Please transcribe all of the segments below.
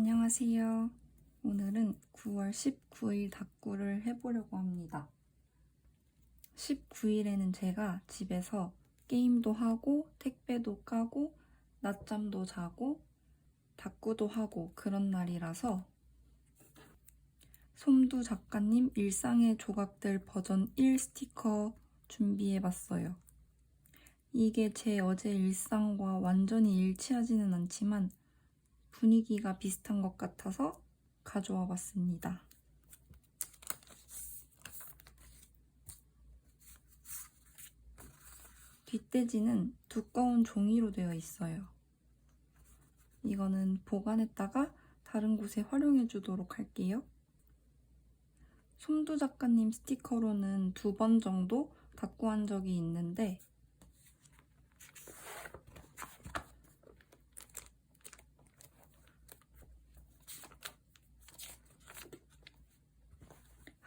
안녕하세요. 오늘은 9월 19일 닭구를 해보려고 합니다. 19일에는 제가 집에서 게임도 하고, 택배도 까고, 낮잠도 자고, 닭구도 하고 그런 날이라서 솜두 작가님 일상의 조각들 버전 1 스티커 준비해봤어요. 이게 제 어제 일상과 완전히 일치하지는 않지만 분위기가 비슷한 것 같아서 가져와 봤습니다. 뒷돼지는 두꺼운 종이로 되어 있어요. 이거는 보관했다가 다른 곳에 활용해 주도록 할게요. 솜두 작가님 스티커로는 두 번 정도 닦고한 적이 있는데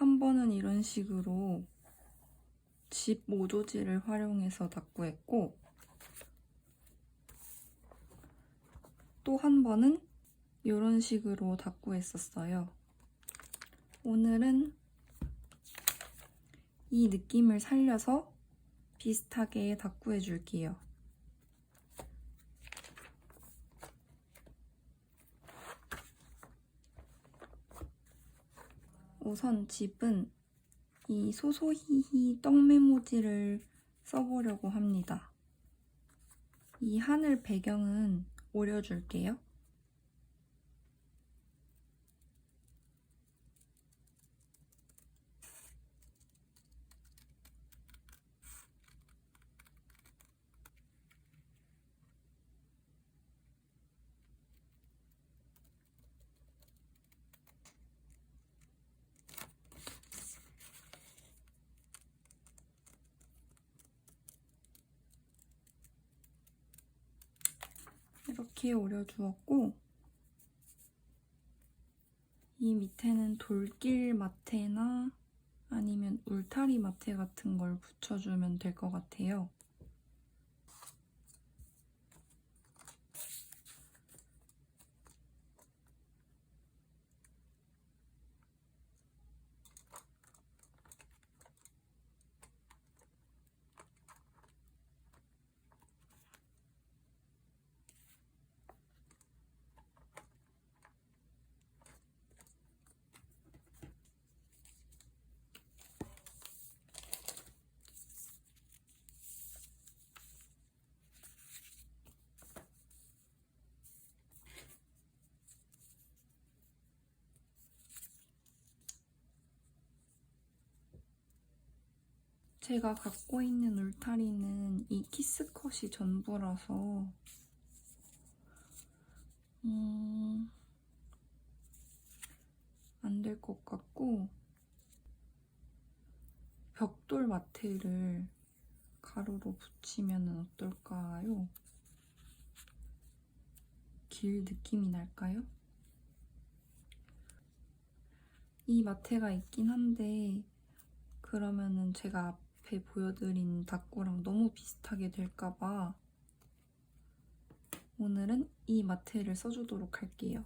한 번은 이런 식으로 집 모조지를 활용해서 닦고했고 또 한 번은 이런 식으로 닦고했었어요. 오늘은 이 느낌을 살려서 비슷하게 닦고해 줄게요. 우선 집은 이 소소히히 떡 메모지를 써보려고 합니다. 이 하늘 배경은 오려줄게요. 이렇게 오려주었고 이 밑에는 돌길 마테나 아니면 울타리 마테 같은 걸 붙여주면 될 것 같아요. 제가 갖고 있는 울타리는 이 키스컷이 전부라서 음, 안 될 것 같고 벽돌 마트를 가로로 붙이면 어떨까요? 길 느낌이 날까요? 이 마테가 있긴 한데 그러면은 제가 앞에 보여드린 닭구랑 너무 비슷하게 될까봐 오늘은 이 마테를 써주도록 할게요.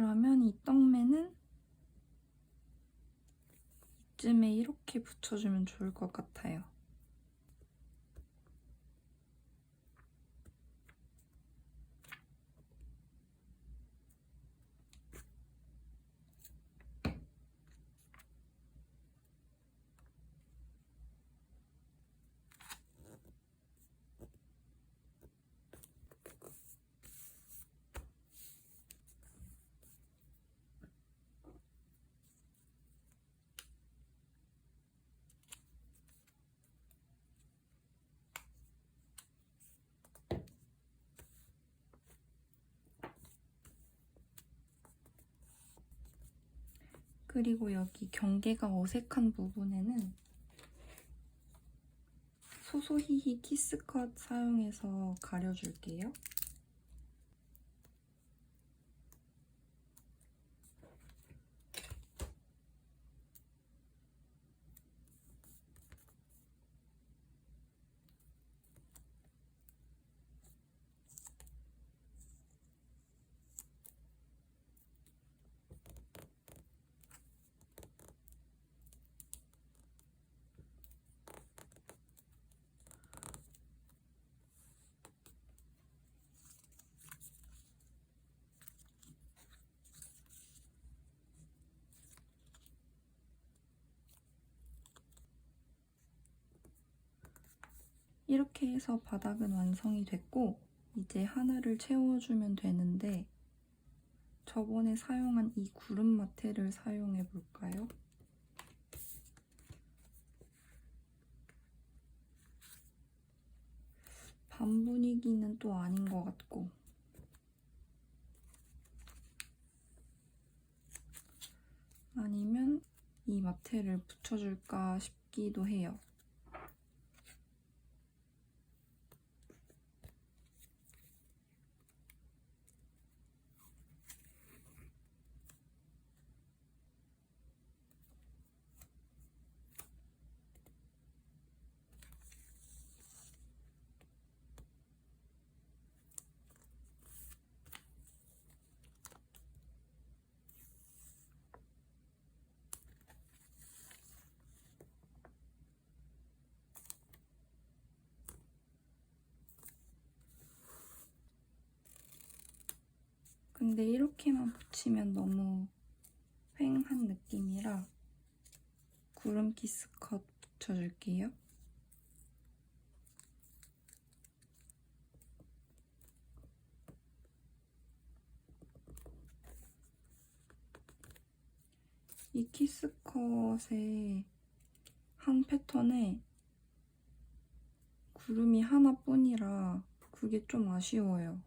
그러면 이 떡매는 이쯤에 이렇게 붙여주면 좋을 것 같아요. 그리고 여기 경계가 어색한 부분에는 소소히히 키스컷 사용해서 가려줄게요. 이렇게 해서 바닥은 완성이 됐고 이제 하늘을 채워주면 되는데 저번에 사용한 이 구름 마테를 사용해 볼까요? 밤 분위기는 또 아닌 것 같고 아니면 이 마테를 붙여줄까 싶기도 해요. 근데 이렇게만 붙이면 너무 휑한 느낌이라 구름 키스 컷 붙여줄게요. 이 키스컷의 한 패턴에 구름이 하나뿐이라 그게 좀 아쉬워요.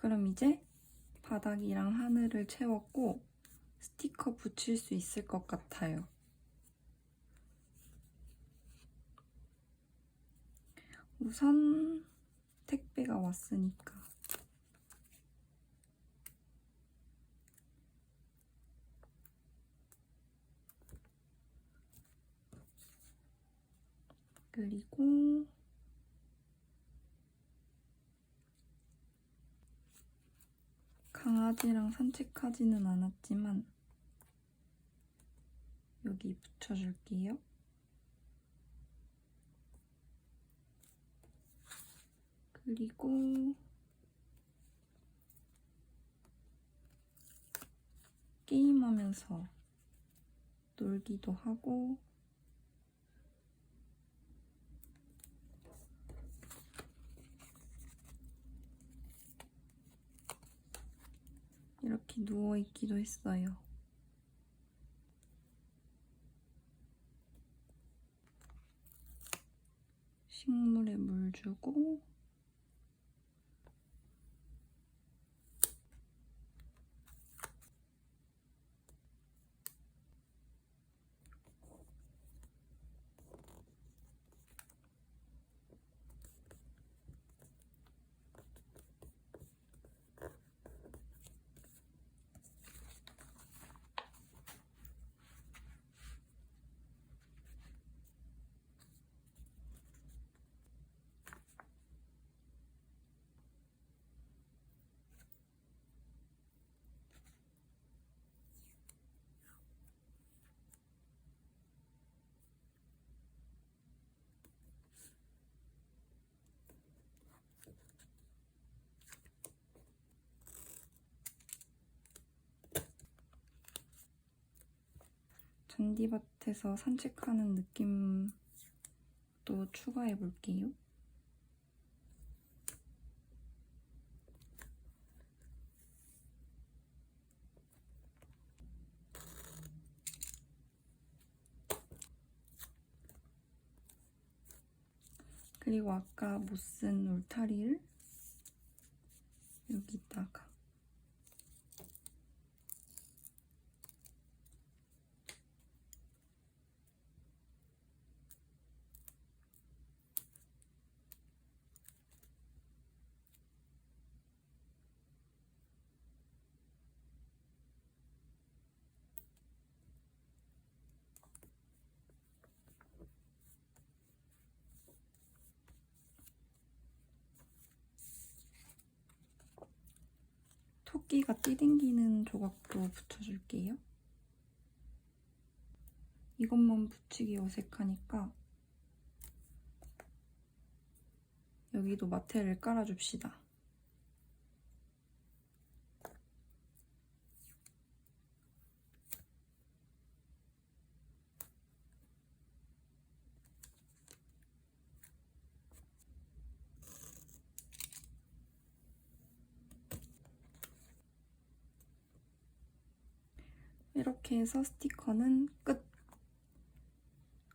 그럼 이제 바닥이랑 하늘을 채웠고 스티커 붙일 수 있을 것 같아요. 우선 택배가 왔으니까 그리고 강아지랑 산책하지는 않았지만 여기 붙여줄게요. 그리고 게임하면서 놀기도 하고 이렇게 누워있기도 했어요. 식물에 물 주고 잔디밭에서 산책하는 느낌도 추가해 볼게요. 그리고 아까 못 쓴 울타리를 여기다가 토끼가 뛰댕기는 조각도 붙여줄게요. 이것만 붙이기 어색하니까 여기도 마테를 깔아줍시다. 이렇게 해서 스티커는 끝!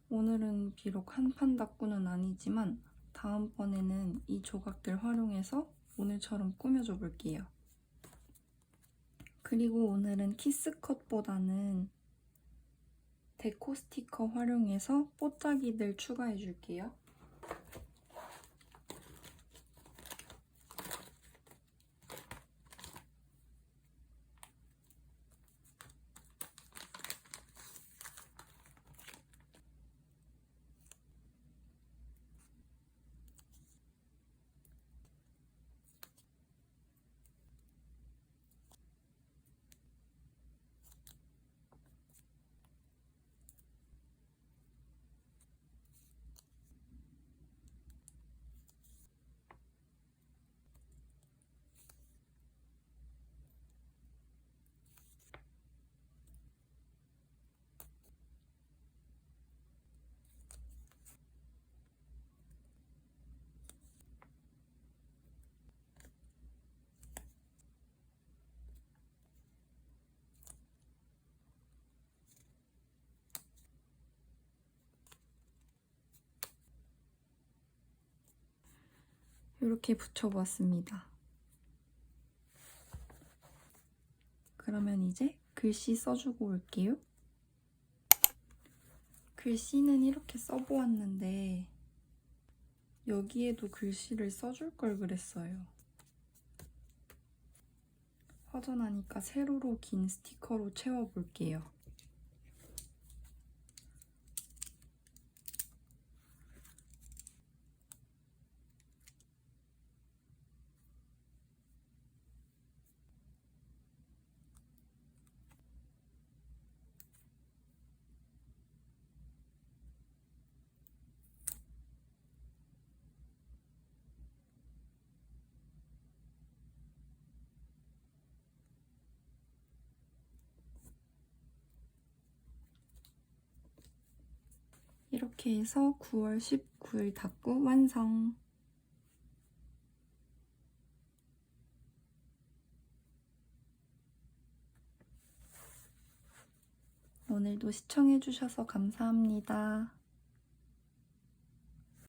오늘은 비록 한판 다꾸는 아니지만 다음번에는 이 조각들 활용해서 오늘처럼 꾸며줘 볼게요. 그리고 오늘은 키스컷보다는 데코 스티커 활용해서 뽀짝이들 추가해 줄게요. 이렇게 붙여보았습니다. 그러면 이제 글씨 써주고 올게요. 글씨는 이렇게 써보았는데 여기에도 글씨를 써줄 걸 그랬어요. 허전하니까 세로로 긴 스티커로 채워볼게요. 이렇게 해서 9월 19일 닫고 완성! 오늘도 시청해주셔서 감사합니다.